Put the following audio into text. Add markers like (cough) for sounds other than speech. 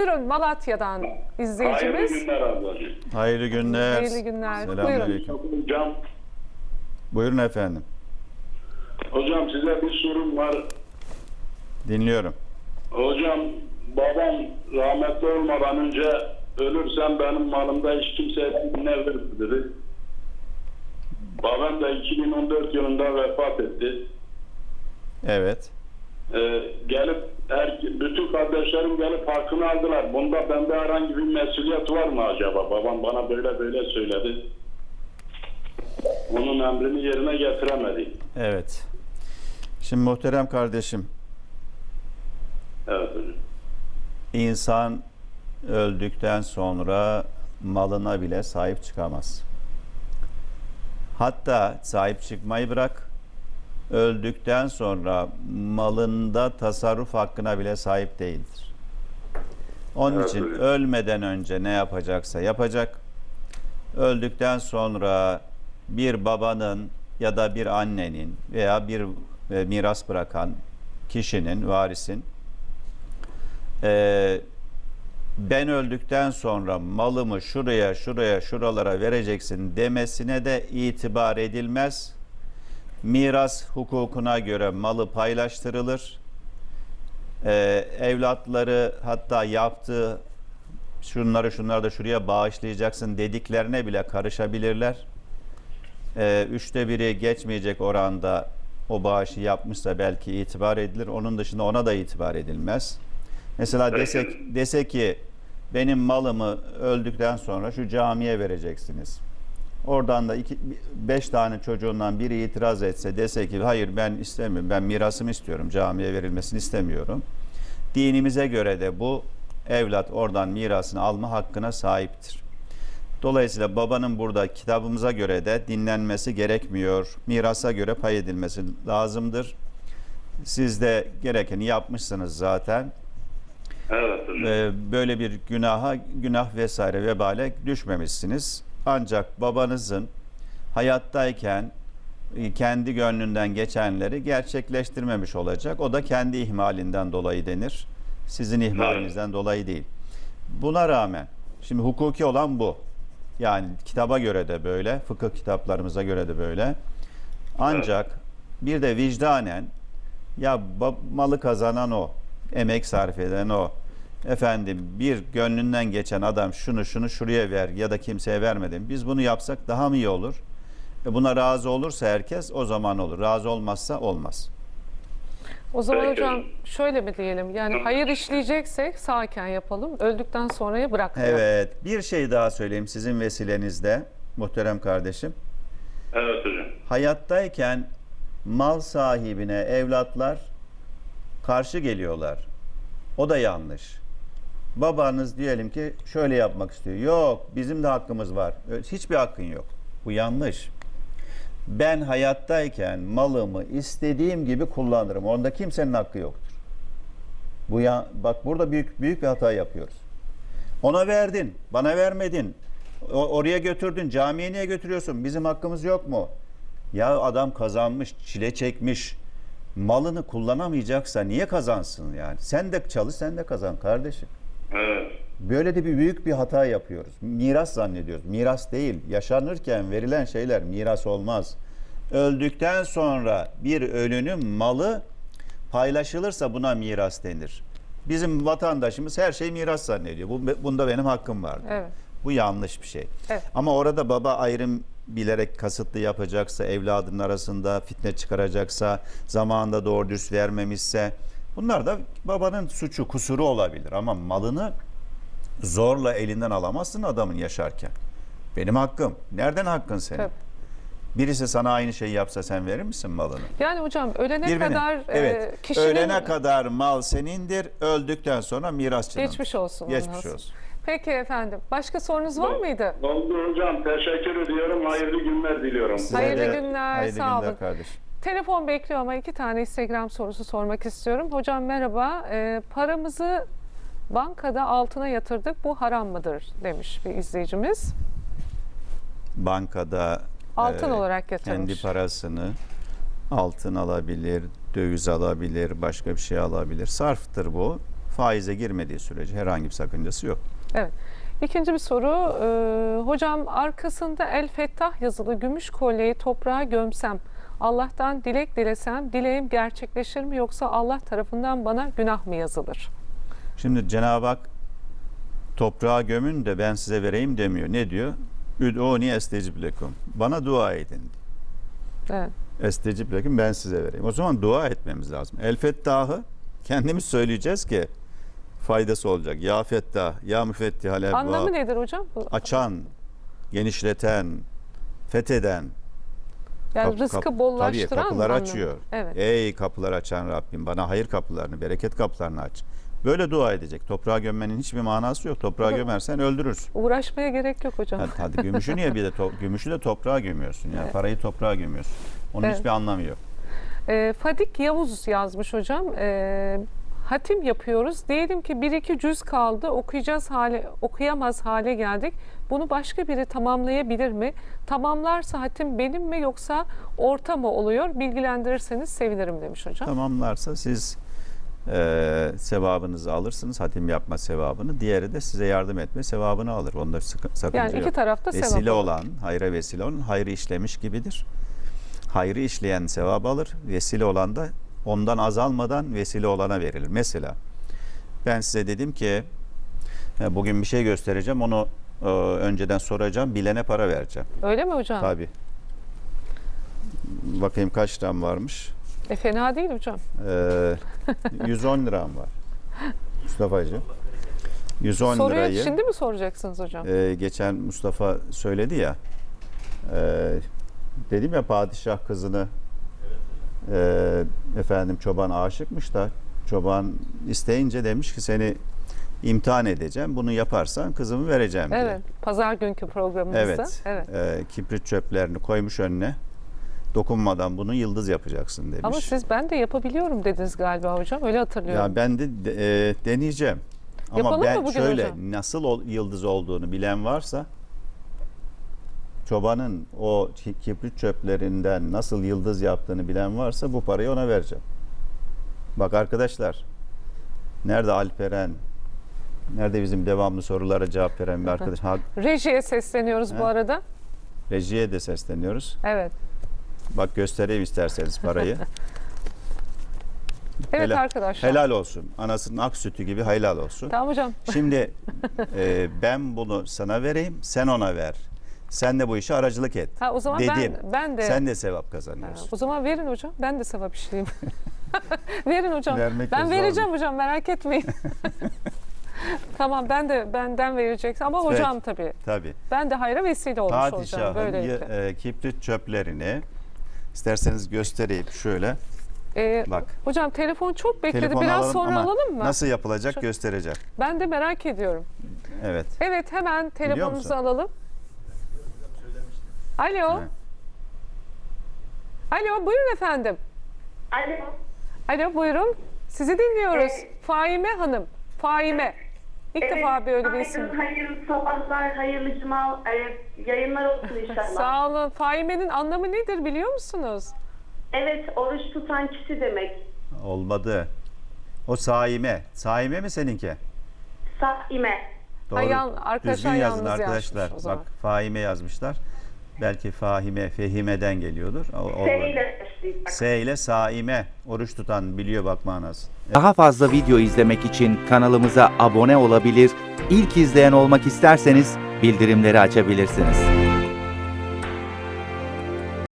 Buyurun Malatya'dan Hayırlı izleyicimiz. günler ablacığım. Hayırlı günler. Hayırlı günler. Selamünaleyküm. Hocam, Buyurun efendim. hocam size bir sorum var. Dinliyorum. Hocam babam rahmetli olmadan önce ölürsem benim malımda hiç kimseye ne verir dedi. Babam da 2014 yılında vefat etti. Evet. Ee, gelip her, bütün kardeşlerim gelip hakkını aldılar. Bunda bende herhangi bir mesuliyet var mı acaba? Babam bana böyle böyle söyledi. Onun emrini yerine getiremedi. Evet. Şimdi muhterem kardeşim, Evet hocam. insan öldükten sonra malına bile sahip çıkamaz. Hatta sahip çıkmayı bırak, öldükten sonra malında tasarruf hakkına bile sahip değildir. Onun Evet, için öyle. ölmeden önce ne yapacaksa yapacak. Öldükten sonra bir babanın ya da bir annenin veya bir e, miras bırakan kişinin, varisin e, ben öldükten sonra malımı şuraya, şuraya, şuralara vereceksin demesine de itibar edilmez. Miras hukukuna göre malı paylaştırılır. Ee, evlatları hatta yaptığı şunları şunları da şuraya bağışlayacaksın dediklerine bile karışabilirler. Ee, üçte biri geçmeyecek oranda o bağışı yapmışsa belki itibar edilir. Onun dışında ona da itibar edilmez. Mesela desek, dese ki benim malımı öldükten sonra şu camiye vereceksiniz. Oradan da iki, beş tane çocuğundan biri itiraz etse dese ki hayır ben istemiyorum ben mirasımı istiyorum camiye verilmesini istemiyorum. Dinimize göre de bu evlat oradan mirasını alma hakkına sahiptir. Dolayısıyla babanın burada kitabımıza göre de dinlenmesi gerekmiyor. Mirasa göre pay edilmesi lazımdır. Siz de gerekeni yapmışsınız zaten. Evet. Ee, böyle bir günaha, günah vesaire vebale düşmemişsiniz. Ancak babanızın hayattayken e, kendi gönlünden geçenleri gerçekleştirmemiş olacak. O da kendi ihmalinden dolayı denir. Sizin ihmalinizden dolayı değil. Buna rağmen şimdi hukuki olan bu. Yani kitaba göre de böyle, fıkıh kitaplarımıza göre de böyle. Ancak bir de vicdanen ya malı kazanan o, emek sarf eden o. Efendim bir gönlünden geçen adam şunu şunu şuraya ver ya da kimseye vermedim. Biz bunu yapsak daha mı iyi olur? E buna razı olursa herkes o zaman olur. Razı olmazsa olmaz. O zaman Peki. hocam şöyle mi diyelim? Yani hayır işleyeceksek sağken yapalım. Öldükten sonraya bırakmayalım. Evet bir şey daha söyleyeyim sizin vesilenizde muhterem kardeşim. Evet hocam. Hayattayken mal sahibine evlatlar karşı geliyorlar. O da yanlış. Babanız diyelim ki şöyle yapmak istiyor. Yok bizim de hakkımız var. Hiçbir hakkın yok. Bu yanlış. Ben hayattayken malımı istediğim gibi kullanırım. Onda kimsenin hakkı yoktur. Bu ya, bak burada büyük büyük bir hata yapıyoruz. Ona verdin, bana vermedin. O- oraya götürdün, camiye niye götürüyorsun? Bizim hakkımız yok mu? Ya adam kazanmış, çile çekmiş. Malını kullanamayacaksa niye kazansın yani? Sen de çalış, sen de kazan kardeşim. Evet. Böyle de bir büyük bir hata yapıyoruz. Miras zannediyoruz. Miras değil. Yaşanırken verilen şeyler miras olmaz. Öldükten sonra bir ölünün malı paylaşılırsa buna miras denir. Bizim vatandaşımız her şey miras zannediyor. Bu, bunda benim hakkım var. Evet. Bu yanlış bir şey. Evet. Ama orada baba ayrım bilerek kasıtlı yapacaksa, evladının arasında fitne çıkaracaksa, zamanında doğru dürüst vermemişse bunlar da babanın suçu, kusuru olabilir. Ama malını zorla elinden alamazsın adamın yaşarken. Benim hakkım. Nereden hakkın senin? Tabii. Birisi sana aynı şeyi yapsa sen verir misin malını? Yani hocam ölene Birbirine. kadar e, evet. kişinin Ölene kadar mal senindir. Öldükten sonra mirasçının. geçmiş olsun. Geçmiş ondan olsun. Peki efendim. Başka sorunuz var mıydı? Oldu hocam. Teşekkür ediyorum. Hayırlı günler diliyorum. Size Hayırlı de günler, Hayırlı sağ günler olun. kardeşim. Telefon bekliyor ama iki tane Instagram sorusu sormak istiyorum. Hocam merhaba. Ee, paramızı bankada altına yatırdık. Bu haram mıdır? Demiş bir izleyicimiz. bankada Altın e, olarak yatırmış. kendi parasını altın alabilir, döviz alabilir, başka bir şey alabilir. Sarftır bu. faize girmediği sürece herhangi bir sakıncası yok. Evet. İkinci bir soru. Ee, hocam arkasında El Fettah yazılı gümüş kolyeyi toprağa gömsem, Allah'tan dilek dilesem, dileğim gerçekleşir mi yoksa Allah tarafından bana günah mı yazılır? Şimdi Cenab-ı Hak toprağa gömün de ben size vereyim demiyor. Ne diyor? Üd'uni estecib lekum. Bana dua edin. Evet. Estecib lekum ben size vereyim. O zaman dua etmemiz lazım. El Fettah'ı kendimiz söyleyeceğiz ki faydası olacak. Ya Fettah, ya Müfettihal Ebbab. Anlamı nedir hocam? Açan, genişleten, fetheden. Yani Kap- rızkı kap- bollaştıran Tabii kapılar anlamı. açıyor. Evet. Ey kapılar açan Rabbim bana hayır kapılarını, bereket kapılarını aç. Böyle dua edecek. Toprağa gömmenin hiçbir manası yok. Toprağa gömersen öldürürsün. Uğraşmaya gerek yok hocam. Hadi, hadi gümüşü niye bir de to- (laughs) gümüşü de toprağa gömüyorsun. Yani Evet. parayı toprağa gömüyorsun. Onun Evet. hiçbir anlamı yok. Ee, Fadik Yavuz yazmış hocam. Ee, hatim yapıyoruz. Diyelim ki bir iki cüz kaldı. Okuyacağız hale, okuyamaz hale geldik. Bunu başka biri tamamlayabilir mi? Tamamlarsa hatim benim mi yoksa orta mı oluyor? Bilgilendirirseniz sevinirim demiş hocam. Tamamlarsa siz eee sevabınızı alırsınız. Hatim yapma sevabını. Diğeri de size yardım etme sevabını alır. Onda sakınca Yani iki yok. tarafta sevap vesile olur. olan, hayra vesile olan hayrı işlemiş gibidir. Hayrı işleyen sevap alır. Vesile olan da ondan azalmadan vesile olana verilir. Mesela ben size dedim ki e, bugün bir şey göstereceğim. Onu e, önceden soracağım. Bilene para vereceğim. Öyle mi hocam? Tabii. Bakayım kaç liram varmış. E, fena değil hocam. Ee, 110 liram var. Mustafa'cığım. 110 Soruyu lirayı şimdi mi soracaksınız hocam? e, geçen Mustafa söyledi ya. e, dedim ya padişah kızını e, efendim çoban aşıkmış da çoban isteyince demiş ki seni imtihan edeceğim. Bunu yaparsan kızımı vereceğim diye. Evet. Pazar günkü programımızda. Evet. evet. E, kibrit çöplerini koymuş önüne. Dokunmadan bunu yıldız yapacaksın demiş. Ama siz ben de yapabiliyorum dediniz galiba hocam. Öyle hatırlıyorum. Ya ben de e, deneyeceğim. Ama Yapalım ben mı bugün şöyle hocam? nasıl ol- yıldız olduğunu bilen varsa çobanın o ki- kibrit çöplerinden nasıl yıldız yaptığını bilen varsa bu parayı ona vereceğim. Bak arkadaşlar nerede Alperen? Nerede bizim devamlı sorulara cevap veren bir arkadaş? Ha, Rejiye sesleniyoruz bu arada. rejiye de sesleniyoruz. Evet. Bak göstereyim isterseniz parayı. (laughs) (laughs) Evet Helal- arkadaşlar. helal olsun. Anasının ak sütü gibi helal olsun. Tamam hocam. Şimdi (laughs) e, ben bunu sana vereyim, sen ona ver. Sen de bu işe aracılık et. Ha, o zaman Dedim. ben ben de Sen de sevap Ha, kazanıyorsun. o zaman verin hocam. Ben de sevap işleyeyim. (laughs) verin hocam. Vermek ben vereceğim hocam merak etmeyin. (laughs) tamam ben de benden vereceksin ama Peki. hocam tabii. Tabii. Ben de hayra vesile olmuş olacağım Padişahın böylelikle. y- e, kibrit çöplerini isterseniz göstereyim şöyle. Ee, Bak. hocam telefon çok bekledi. Telefonu Biraz alalım sonra alalım mı? Nasıl yapılacak Çok- göstereceğim. Ben de merak ediyorum. Evet. Evet hemen telefonumuzu alalım. Alo. He. Alo buyurun efendim. Alo. Alo buyurun. Sizi dinliyoruz. Evet. Faime Hanım. Faime. İlk defa böyle bir isim. Hayırlı, sabahlar, hayırlı cuma e, yayınlar olsun inşallah. (laughs) Sağ olun. Faime'nin anlamı nedir biliyor musunuz? Evet, oruç tutan kişi demek. Olmadı. O saime. Saime mi seninki? Saime. Doğru. Ha, yan- arkadaşlar Düzgün yazın arkadaşlar. Bak faime yazmışlar. Belki fahime, fehimeden geliyordur. O- olmadı. S ile başlayacak. S ile saime. Oruç tutan biliyor bak manası. Daha fazla video izlemek için kanalımıza abone olabilir, ilk izleyen olmak isterseniz bildirimleri açabilirsiniz.